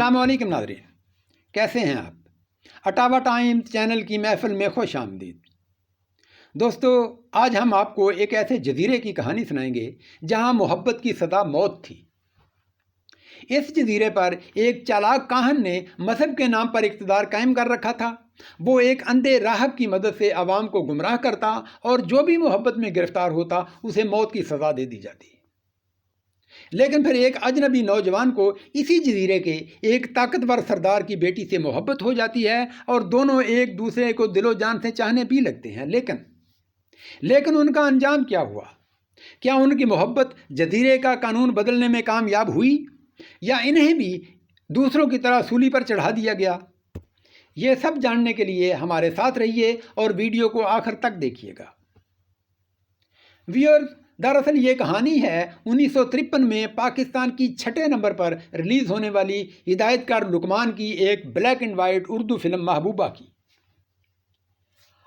السلام علیکم ناظرین۔ کیسے ہیں آپ؟ اٹاوا ٹائم چینل کی محفل میں خوش آمدید۔ دوستو، آج ہم آپ کو ایک ایسے جزیرے کی کہانی سنائیں گے جہاں محبت کی سزا موت تھی۔ اس جزیرے پر ایک چالاک کاہن نے مذہب کے نام پر اقتدار قائم کر رکھا تھا۔ وہ ایک اندھے راہب کی مدد سے عوام کو گمراہ کرتا اور جو بھی محبت میں گرفتار ہوتا، اسے موت کی سزا دے دی جاتی۔ لیکن پھر ایک اجنبی نوجوان کو اسی جزیرے کے ایک طاقتور سردار کی بیٹی سے محبت ہو جاتی ہے اور دونوں ایک دوسرے کو دل و جان سے چاہنے بھی لگتے ہیں۔ لیکن لیکن ان کا انجام کیا ہوا؟ کیا ان کی محبت جزیرے کا قانون بدلنے میں کامیاب ہوئی؟ یا انہیں بھی دوسروں کی طرح سولی پر چڑھا دیا گیا؟ یہ سب جاننے کے لیے ہمارے ساتھ رہیے اور ویڈیو کو آخر تک دیکھیے گا۔ ویورز دراصل یہ کہانی ہے انیس سو ترپن میں پاکستان کی چھٹے نمبر پر ریلیز ہونے والی ہدایت کار لکمان کی ایک black and white Urdu film Mehbooba کی۔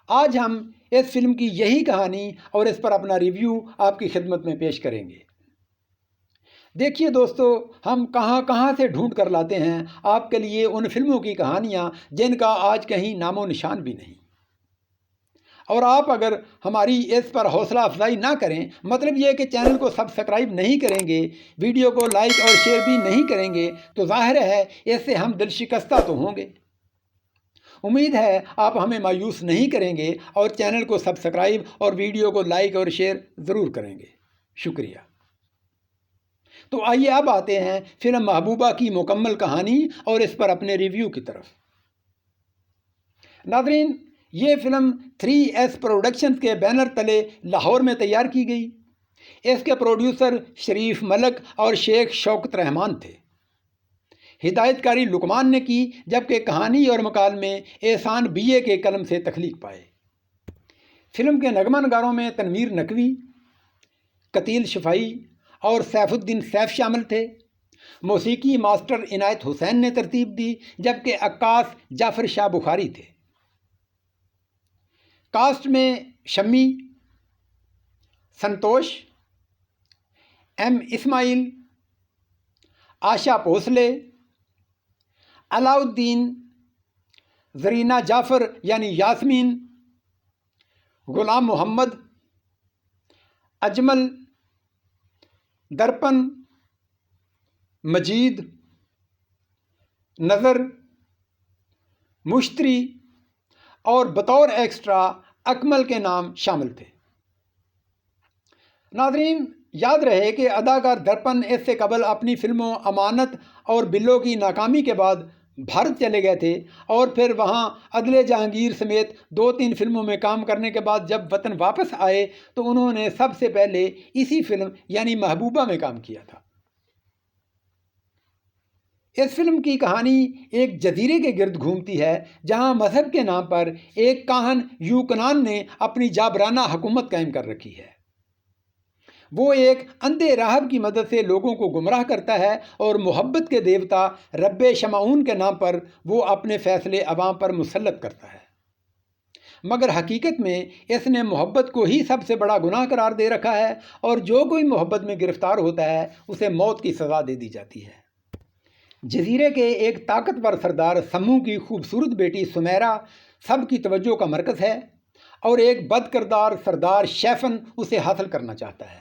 آج ہم اس فلم کی یہی کہانی اور اس پر اپنا ریویو آپ کی خدمت میں پیش کریں گے۔ دیکھیے دوستو، ہم کہاں کہاں سے ڈھونڈ کر لاتے ہیں آپ کے لیے ان فلموں کی کہانیاں جن کا آج کہیں نام و نشان بھی نہیں۔ اور آپ اگر ہماری اس پر حوصلہ افزائی نہ کریں مطلب یہ کہ چینل کو سبسکرائب نہیں کریں گے، ویڈیو کو لائک اور شیئر بھی نہیں کریں گے، تو ظاہر ہے اس سے ہم دل شکستہ تو ہوں گے۔ امید ہے آپ ہمیں مایوس نہیں کریں گے اور چینل کو سبسکرائب اور ویڈیو کو لائک اور شیئر ضرور کریں گے۔ شکریہ۔ تو آئیے اب آتے ہیں فلم محبوبہ کی مکمل کہانی اور اس پر اپنے ریویو کی طرف۔ ناظرین یہ فلم تھری ایس پروڈکشنز کے بینر تلے لاہور میں تیار کی گئی۔ اس کے پروڈیوسر شریف ملک اور شیخ شوکت رحمان تھے۔ ہدایت کاری لکمان نے کی، جبکہ کہانی اور مکال میں احسان بی اے کے قلم سے تخلیق پائے۔ فلم کے نغمہ نگاروں میں تنویر نقوی، قتیل شفائی اور سیف الدین سیف شامل تھے۔ موسیقی ماسٹر عنایت حسین نے ترتیب دی، جبکہ عکاس جعفر شاہ بخاری تھے۔ کاسٹ میں شمی، سنتوش، ایم اسماعیل، آشا پوسلے علاؤدین زرینہ جعفر یعنی یاسمین، غلام محمد، اجمل، درپن، مجید، نظر، مشتری اور بطور ایکسٹرا اکمل کے نام شامل تھے۔ ناظرین، یاد رہے کہ اداکار درپن اس سے قبل اپنی فلموں امانت اور بلو کی ناکامی کے بعد بھارت چلے گئے تھے اور پھر وہاں عدل جہانگیر سمیت دو تین فلموں میں کام کرنے کے بعد جب وطن واپس آئے تو انہوں نے سب سے پہلے اسی فلم یعنی محبوبہ میں کام کیا تھا۔ اس فلم کی کہانی ایک جزیرے کے گرد گھومتی ہے، جہاں مذہب کے نام پر ایک کاہن یوکنان نے اپنی جابرانہ حکومت قائم کر رکھی ہے۔ وہ ایک اندھے راہب کی مدد سے لوگوں کو گمراہ کرتا ہے اور محبت کے دیوتا رب شمعون کے نام پر وہ اپنے فیصلے عوام پر مسلط کرتا ہے۔ مگر حقیقت میں اس نے محبت کو ہی سب سے بڑا گناہ قرار دے رکھا ہے اور جو کوئی محبت میں گرفتار ہوتا ہے، اسے موت کی سزا دے دی جاتی ہے۔ جزیرے کے ایک طاقتور سردار سمو کی خوبصورت بیٹی سمیرا سب کی توجہ کا مرکز ہے اور ایک بد کردار سردار شیفن اسے حاصل کرنا چاہتا ہے۔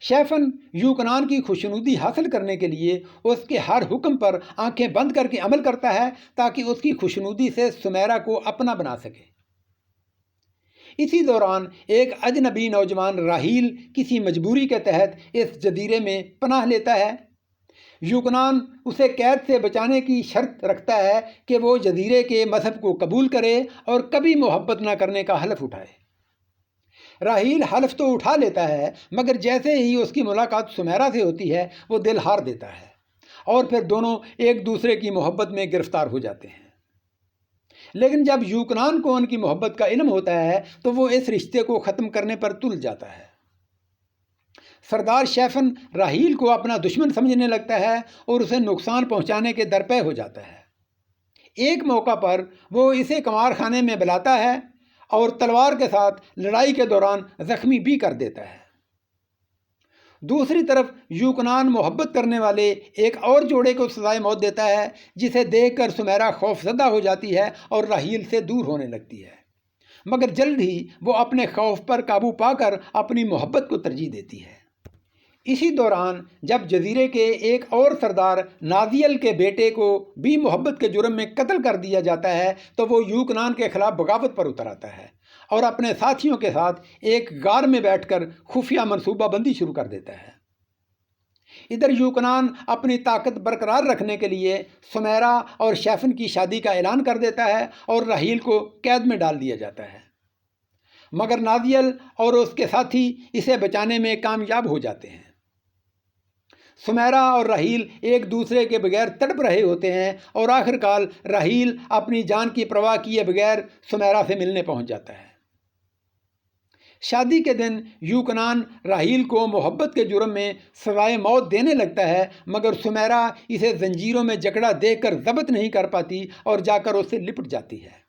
شیفن یوکنان کی خوشنودی حاصل کرنے کے لیے اس کے ہر حکم پر آنکھیں بند کر کے عمل کرتا ہے تاکہ اس کی خوشنودی سے سمیرا کو اپنا بنا سکے۔ اسی دوران ایک اجنبی نوجوان راہیل کسی مجبوری کے تحت اس جزیرے میں پناہ لیتا ہے۔ یوکنان اسے قید سے بچانے کی شرط رکھتا ہے کہ وہ جزیرے کے مذہب کو قبول کرے اور کبھی محبت نہ کرنے کا حلف اٹھائے۔ راہیل حلف تو اٹھا لیتا ہے، مگر جیسے ہی اس کی ملاقات سمیرا سے ہوتی ہے، وہ دل ہار دیتا ہے اور پھر دونوں ایک دوسرے کی محبت میں گرفتار ہو جاتے ہیں۔ لیکن جب یوکنان کو ان کی محبت کا علم ہوتا ہے، تو وہ اس رشتے کو ختم کرنے پر تل جاتا ہے۔ سردار شیفن راہیل کو اپنا دشمن سمجھنے لگتا ہے اور اسے نقصان پہنچانے کے درپے ہو جاتا ہے۔ ایک موقع پر وہ اسے کمار خانے میں بلاتا ہے اور تلوار کے ساتھ لڑائی کے دوران زخمی بھی کر دیتا ہے۔ دوسری طرف یوکنان محبت کرنے والے ایک اور جوڑے کو سزائے موت دیتا ہے، جسے دیکھ کر سمیرا خوف زدہ ہو جاتی ہے اور راہیل سے دور ہونے لگتی ہے۔ مگر جلد ہی وہ اپنے خوف پر قابو پا کر اپنی محبت کو ترجیح دیتی ہے۔ اسی دوران جب جزیرے کے ایک اور سردار نازیل کے بیٹے کو بھی محبت کے جرم میں قتل کر دیا جاتا ہے، تو وہ یوکنان کے خلاف بغاوت پر اتر آتا ہے اور اپنے ساتھیوں کے ساتھ ایک غار میں بیٹھ کر خفیہ منصوبہ بندی شروع کر دیتا ہے۔ ادھر یوکنان اپنی طاقت برقرار رکھنے کے لیے سمیرا اور شیفن کی شادی کا اعلان کر دیتا ہے اور راہیل کو قید میں ڈال دیا جاتا ہے۔ مگر نازیل اور اس کے ساتھی اسے بچانے میں کامیاب ہو جاتے ہیں۔ سمیرا اور راہیل ایک دوسرے کے بغیر تڑپ رہے ہوتے ہیں اور آخر کال راہیل اپنی جان کی پرواہ کیے بغیر سمیرا سے ملنے پہنچ جاتا ہے۔ شادی کے دن یوکنان راہیل کو محبت کے جرم میں سوائے موت دینے لگتا ہے، مگر سمیرا اسے زنجیروں میں جکڑا دیکھ کر ضبط نہیں کر پاتی اور جا کر اس سے لپٹ جاتی ہے۔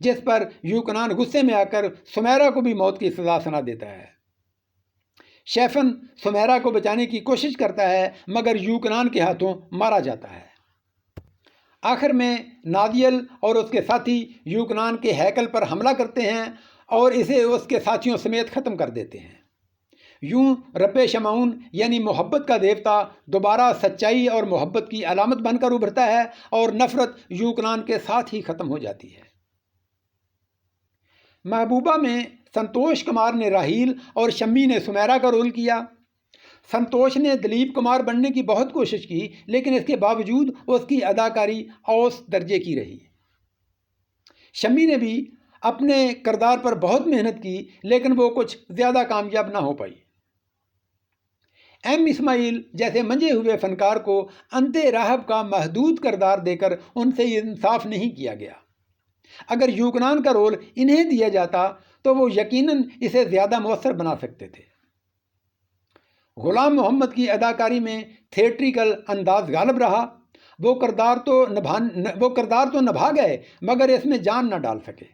جس پر یوکنان غصے میں آ کر سمیرا کو بھی موت کی سزا سنا دیتا ہے۔ شیفن سمیرا کو بچانے کی کوشش کرتا ہے، مگر یوکنان کے ہاتھوں مارا جاتا ہے۔ آخر میں نادیل اور اس کے ساتھی یوکنان کے ہیکل پر حملہ کرتے ہیں اور اسے اس کے ساتھیوں سمیت ختم کر دیتے ہیں۔ یوں رب شمعون یعنی محبت کا دیوتا دوبارہ سچائی اور محبت کی علامت بن کر ابھرتا ہے اور نفرت یوکنان کے ساتھ ہی ختم ہو جاتی ہے۔ محبوبہ میں سنتوش کمار نے راہیل اور شمی نے سمیرا کا رول کیا۔ سنتوش نے دلیپ کمار بننے کی بہت کوشش کی، لیکن اس کے باوجود اس کی اداکاری اوس درجے کی رہی۔ شمی نے بھی اپنے کردار پر بہت محنت کی، لیکن وہ کچھ زیادہ کامیاب نہ ہو پائی۔ ایم اسماعیل جیسے منجے ہوئے فنکار کو انتے راہب کا محدود کردار دے کر ان سے انصاف نہیں کیا گیا۔ اگر یوکنان کا رول انہیں دیا جاتا تو وہ یقیناً اسے زیادہ مؤثر بنا سکتے تھے۔ غلام محمد کی اداکاری میں تھیٹریکل انداز غالب رہا۔ وہ کردار تو نبھان، وہ کردار تو نبھا گئے، مگر اس میں جان نہ ڈال سکے۔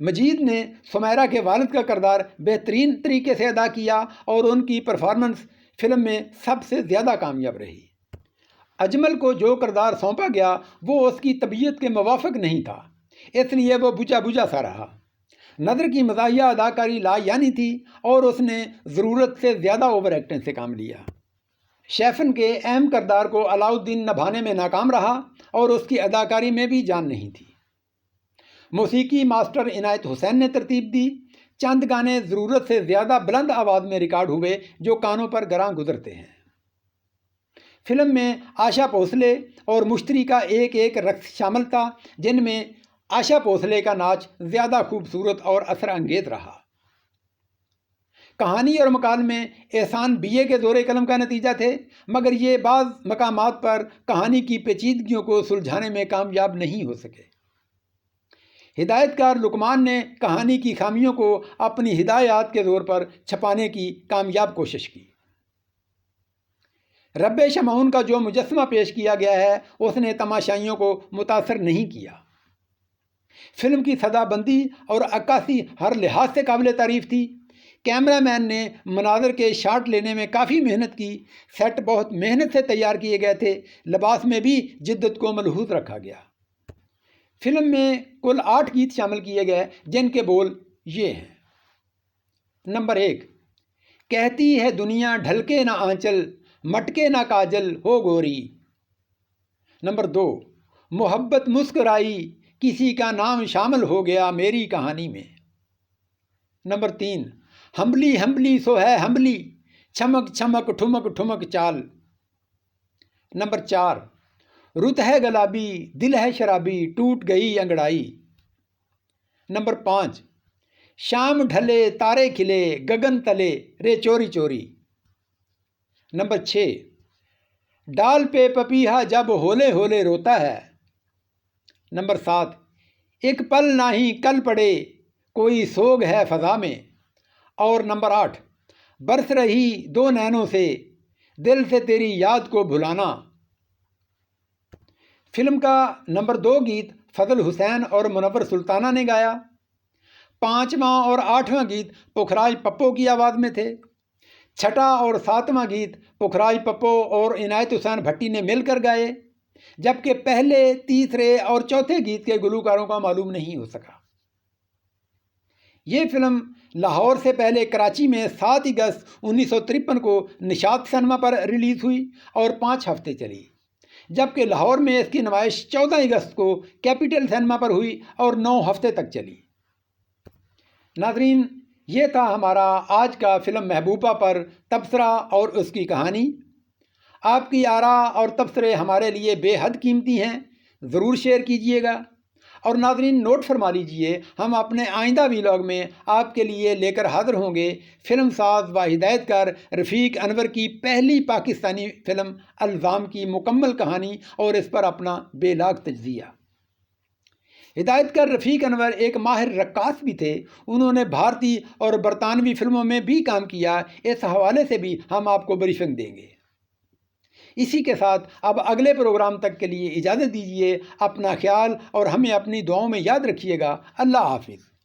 مجید نے سمیرا کے والد کا کردار بہترین طریقے سے ادا کیا اور ان کی پرفارمنس فلم میں سب سے زیادہ کامیاب رہی۔ اجمل کو جو کردار سونپا گیا، وہ اس کی طبیعت کے موافق نہیں تھا، اس لیے وہ بجا بجا سا رہا۔ نظر کی مزاحیہ اداکاری لا یعنی تھی اور اس نے ضرورت سے زیادہ اوور ایکٹنگ سے کام لیا۔ شیفن کے اہم کردار کو علاؤدین نبھانے میں ناکام رہا اور اس کی اداکاری میں بھی جان نہیں تھی۔ موسیقی ماسٹر عنایت حسین نے ترتیب دی۔ چند گانے ضرورت سے زیادہ بلند آواز میں ریکارڈ ہوئے جو کانوں پر گراں گزرتے ہیں۔ فلم میں آشا پوسلے اور مشتری کا ایک ایک رقص شامل تھا، جن میں آشا پوسلے کا ناچ زیادہ خوبصورت اور اثر انگیز رہا۔ کہانی اور مکال میں احسان بی اے کے زور قلم کا نتیجہ تھے، مگر یہ بعض مقامات پر کہانی کی پیچیدگیوں کو سلجھانے میں کامیاب نہیں ہو سکے۔ ہدایت کار لکمان نے کہانی کی خامیوں کو اپنی ہدایات کے زور پر چھپانے کی کامیاب کوشش کی۔ رب شمعون کا جو مجسمہ پیش کیا گیا ہے، اس نے تماشائیوں کو متاثر نہیں کیا۔ فلم کی سدا بندی اور عکاسی ہر لحاظ سے قابل تعریف تھی۔ کیمرہ مین نے مناظر کے شاٹ لینے میں کافی محنت کی۔ سیٹ بہت محنت سے تیار کیے گئے تھے۔ لباس میں بھی جدت کو ملحوظ رکھا گیا۔ فلم میں کل آٹھ گیت شامل کیے گئے، جن کے بول یہ ہیں۔ نمبر ایک، کہتی ہے دنیا ڈھلکے نہ آنچل، مٹکے نہ کاجل، ہو گوری۔ نمبر دو، محبت مسکرائی کسی کا نام شامل ہو گیا میری کہانی میں۔ نمبر تین، ہمبلی ہمبلی سو ہے ہمبلی، چھمک چھمک، ٹھمک ٹھمک چال۔ نمبر چار، رت ہے گلابی، دل ہے شرابی، ٹوٹ گئی انگڑائی۔ نمبر پانچ، شام ڈھلے، تارے کھلے، گگن تلے، رے چوری چوری۔ نمبر چھ، ڈال پہ پپیہا جب ہولے ہولے روتا ہے۔ نمبر سات، ایک پل نہ ہی کل پڑے، کوئی سوگ ہے فضا میں۔ اور نمبر آٹھ، برس رہی دو نینوں سے، دل سے تیری یاد کو بھلانا۔ فلم کا نمبر دو گیت فضل حسین اور منور سلطانہ نے گایا۔ پانچواں اور آٹھواں گیت پکھراج پپو کی آواز میں تھے۔ چھٹا اور ساتواں گیت پکھرائی پپو اور عنایت حسین بھٹی نے مل کر گائے۔ جبکہ پہلے، تیسرے اور چوتھے گیت کے گلوکاروں کا معلوم نہیں ہو سکا۔ یہ فلم لاہور سے پہلے کراچی میں سات اگست انیس سو ترپن کو نشاد سنیما پر ریلیز ہوئی اور پانچ ہفتے چلی۔ جبکہ لاہور میں اس کی نمائش چودہ اگست کو کیپٹل سنیما پر ہوئی اور نو ہفتے تک چلی۔ ناظرین، یہ تھا ہمارا آج کا فلم محبوبہ پر تبصرہ اور اس کی کہانی۔ آپ کی آرا اور تبصرے ہمارے لیے بے حد قیمتی ہیں، ضرور شیئر کیجیے گا۔ اور ناظرین، نوٹ فرما لیجیے، ہم اپنے آئندہ ویلاگ میں آپ کے لیے لے کر حاضر ہوں گے فلم ساز و ہدایت کر رفیق انور کی پہلی پاکستانی فلم الزام کی مکمل کہانی اور اس پر اپنا بے لاگ تجزیہ۔ ہدایت کر رفیق انور ایک ماہر رقاص بھی تھے۔ انہوں نے بھارتی اور برطانوی فلموں میں بھی کام کیا۔ اس حوالے سے بھی ہم آپ کو بریفنگ دیں گے۔ اسی کے ساتھ اب اگلے پروگرام تک کے لیے اجازت دیجیے اپنا خیال اور ہمیں اپنی دعاؤں میں یاد رکھیے گا۔ اللہ حافظ۔